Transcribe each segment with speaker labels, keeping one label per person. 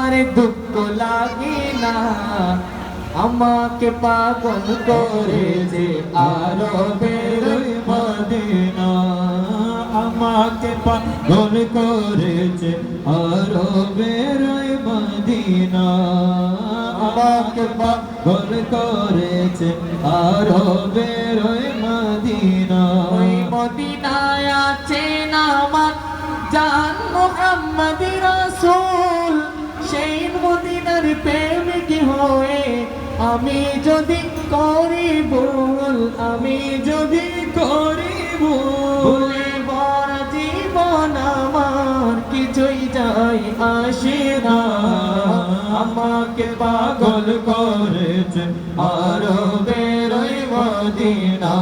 Speaker 1: আমার দুঃখ লাগে না। আমাকে পাগল করেছে আরও বেরোয়
Speaker 2: মদিনা। আমাকে পাগল করেছে আরও বেরোয় মদিনা। আমাকে পাগল করেছে আরও বেরোয় মদিনা।
Speaker 1: ওই মদিনায় আছে নামাত জান মোহাম্মদ রাসূল। আমি যদি করি ভুল, আমি যদি করি ভুলে বড় জীবন আমার কিছুই যাই আসে না।
Speaker 2: আমাকে পাগল করেছে আরও বেরোয় মদিনা।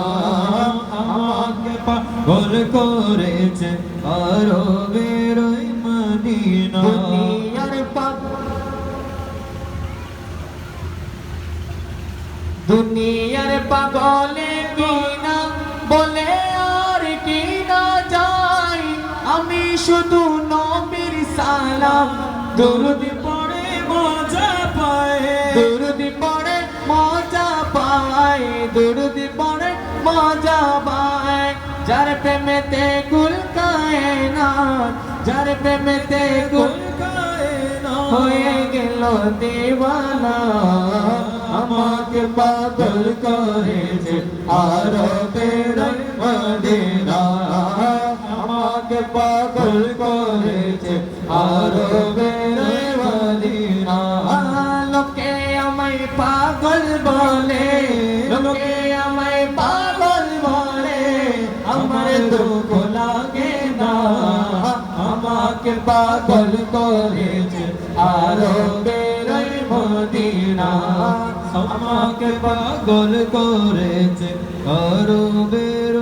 Speaker 2: আমাকে পাগল করেছে আরও বেরোয় মদিনা।
Speaker 1: দুনিয়ার পাগলে কিনা, বলে আর কিনা যাই আমি শুধু নবীর সালাম। দুরুদ পড়ে মজা পায়। দুরুদ পড়ে মজা পায়। দুরুদ পড়ে মজা পায়। যার প্রেমেতে গুল কায়না যার প্রেমেতে গুল হয়ে গেল দেওয়ানা।
Speaker 2: আমাকে পাগল করেছে আরও বেরোয় মদিনা। আমাকে পাগল করেছে আরও বেরোয় মদিনা।
Speaker 1: লোকে আমায় পাগল বলে লোকে আমায় পাগল বলে আমার দুঃখ লাগে না।
Speaker 2: আমাকে পাগল করেছে আরও বেরোয় মদিনা। আমাকে পাগল করেছে। আরও বেরোয়